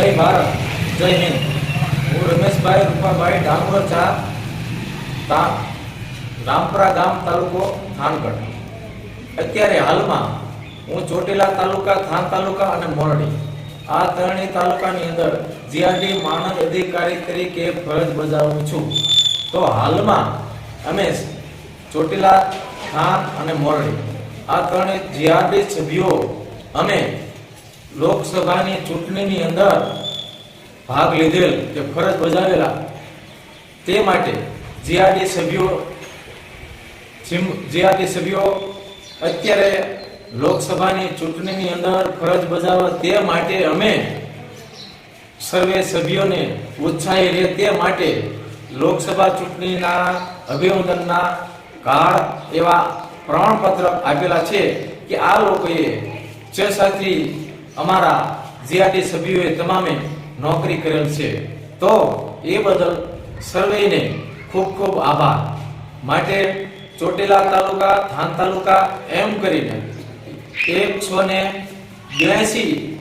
જય ભારત, જય હિન્દ. હું રમેશભાઈ રૂપાભાઈ ડાંગર ચા રામપરા ગામ તાલુકો થાનગઢ. અત્યારે હાલમાં હું ચોટીલા તાલુકા, થાન તાલુકા અને મોરડી. આ ત્રણેય તાલુકાની અંદર જીઆરડી માનદ અધિકારી તરીકે ફરજ બજાવું છું. તો હાલમાં અમે ચોટીલા, થાન અને મોરડી, આ ત્રણેય જીઆરડી સભ્યો અમે લોકસભાની ચૂંટણીની અંદર ભાગ લીધેલ કે ફરજ બજાવેલા તે માટે જીઆરડી સભ્યો જીઆરડી સભ્યો અત્યારે લોકસભાની ચૂંટણીની અંદર ફરજ બજાવવા તે માટે અમે સર્વે સભ્યોને ઉત્સાહી રહે તે માટે લોકસભા ચૂંટણીના અભિનંદનના કાર્ડ એવા પ્રમાણપત્ર આપેલા છે કે આ લોકોએ છ સાથી અમારા જીઆરટી સભ્યોએ તમામે નોકરી કરેલ છે. તો એ બદલ સર્વેને ખૂબ ખૂબ આભાર. માટે ચોટીલા તાલુકા, થાન તાલુકા એમ કરીને એક સો ને બ્યાસી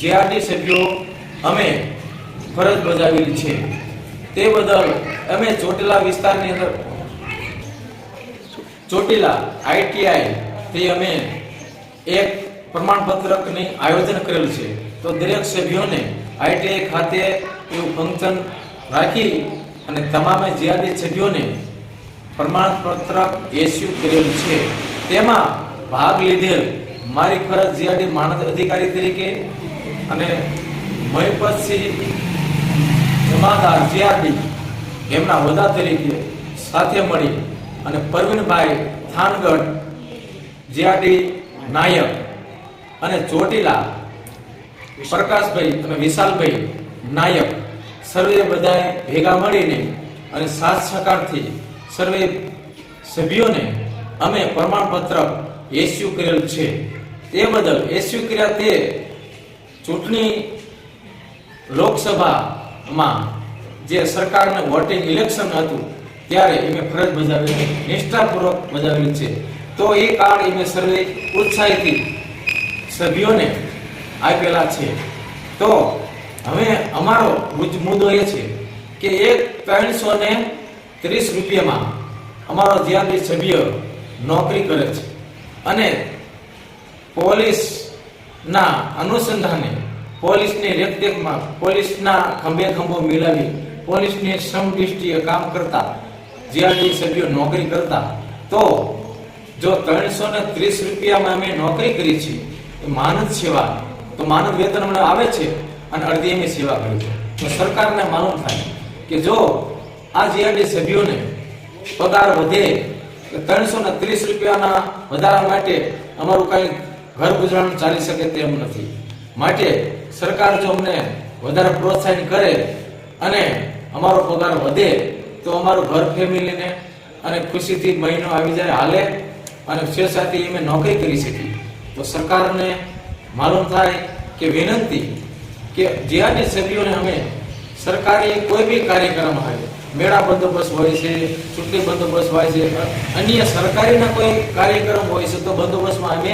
જીઆરટી સભ્યો અમે ફરજ બજાવેલી છે. તે બદલ અમે ચોટીલા વિસ્તારની અંદર ચોટીલા આઈટીઆઈ થી અમે એક પ્રમાણપત્રકની આયોજન કરેલ છે? તો દરેક સભ્યોને આઈટીઆઈ ખાતે એવું ફંક્શન રાખી અને તમામે જીઆરડી સભ્યોને પ્રમાણપત્રક એસ્યુ કરેલ છે. તેમાં ભાગ લીધેલ મારી ફરજ જીઆરડી માનદ અધિકારી તરીકે અને મહિપતસિંહ જમાદાર જીઆરડી એમના હોદ્દા તરીકે સાથે મળી અને પરવીનભાઈ થાનગઢ જીઆરડી નાયક અને ચોટીલા, પ્રકાશભાઈ અને વિશાલભાઈ નાયક સર્વે બધાએ ભેગા મળીને અને સાથ સહકારથી સર્વે સભ્યોને અમે પ્રમાણપત્ર એસ્યુ કરેલ છે. તે બદલ એસ્યુ કર્યા તે ચૂંટણી લોકસભામાં જે સરકારને વોટિંગ ઇલેક્શન હતું, ત્યારે એમે ફરજ બજાવેલી, નિષ્ઠાપૂર્વક બજાવેલી છે. તો એ કાર્ડ એમે સર્વે ઉત્સાહીથી સભ્યોને આપેલા છે. તો હવે અમારો મુદ્દો એ છે કે એક ત્રણસો ને ત્રીસ રૂપિયામાં અમારો જીઆરડી સભ્ય નોકરી કરે છે અને પોલીસના અનુસંધાને પોલીસની રેખદેખમાં પોલીસના ખંભે ખંભો મિલાવી પોલીસની સમદૃષ્ટિએ કામ કરતા જ્યાં સભ્યો નોકરી કરતા, તો જો ત્રણસો ને ત્રીસ રૂપિયામાં અમે નોકરી કરી છે એ માનદ સેવા. તો માનવ વેતન હમણાં આવે છે અને અડધી એની સેવા કરે છે. તો સરકારને માલુમ થાય કે જો આ જીઆરડી સભ્યોને પગાર વધે ત્રણસો ને ત્રીસ રૂપિયાના વધારા માટે અમારું કઈ ઘર ગુજરાન ચાલી શકે તેમ નથી. માટે સરકાર જો અમને વધારે પ્રોત્સાહન કરે અને અમારો પગાર વધે, તો અમારું ઘર ફેમિલીને અને ખુશીથી મહિનો આવી જાય હાલે અને સ્વેચ્છાથી અમે નોકરી કરી શકીએ. તો સરકારને માલુમ થાય કે વિનંતી કે જીઆરડી સભ્યોને અમે સરકારી કોઈ બી કાર્યક્રમ હોય, મેળા બંદોબસ્ત હોય છે, ચૂંટણી બંદોબસ્ત હોય છે, અન્ય સરકારીના કોઈ કાર્યક્રમ હોય છે, તો બંદોબસ્તમાં અમે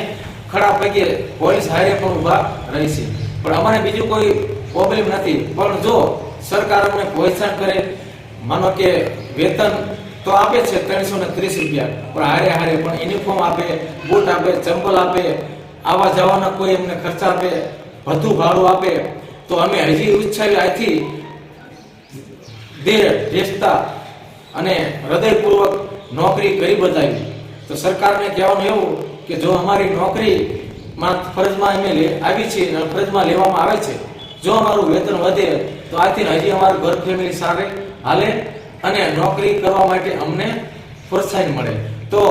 ખડા પગે પોલીસ હારે પણ ઊભા રહીશે. પણ અમારે બીજું કોઈ પ્રોબ્લેમ નથી. પણ જો સરકાર અમને પ્રોત્સાહન કરે, માનો કે વેતન તો આપે છે ત્રણસો ને ત્રીસ રૂપિયા. પણ હારે હારે પણ યુનિફોર્મ આપે બૂટ આપે, ચંપલ આપે આવા જવાના કોઈ એમને ખર્ચા આપે, વધુ ભાડું આપે. તો અમે હજી ઉચ્છાવી આથી દેહ રેસ્તા અને હૃદયપૂર્વક નોકરી કરી બતાવી તો સરકારને કહેવાનું એવું કે જો અમારી નોકરી માં ફરજમાં અમે લે- આવી છે અને ફરજમાં લેવામાં આવે છે. જો અમારું વેતન વધે, તો આથી હજી અમારું ઘર ફેમિલી સારે હાલે અને નોકરી કરવા માટે અમને પ્રોત્સાહન મળે. તો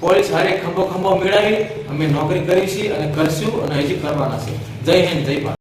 પોલીસ હારે ખંભો ખંભો મેળવી, અમે નોકરી કરી છે અને કરશું અને હજી કરવાના છે. જય હિન્દ, જય ભારત.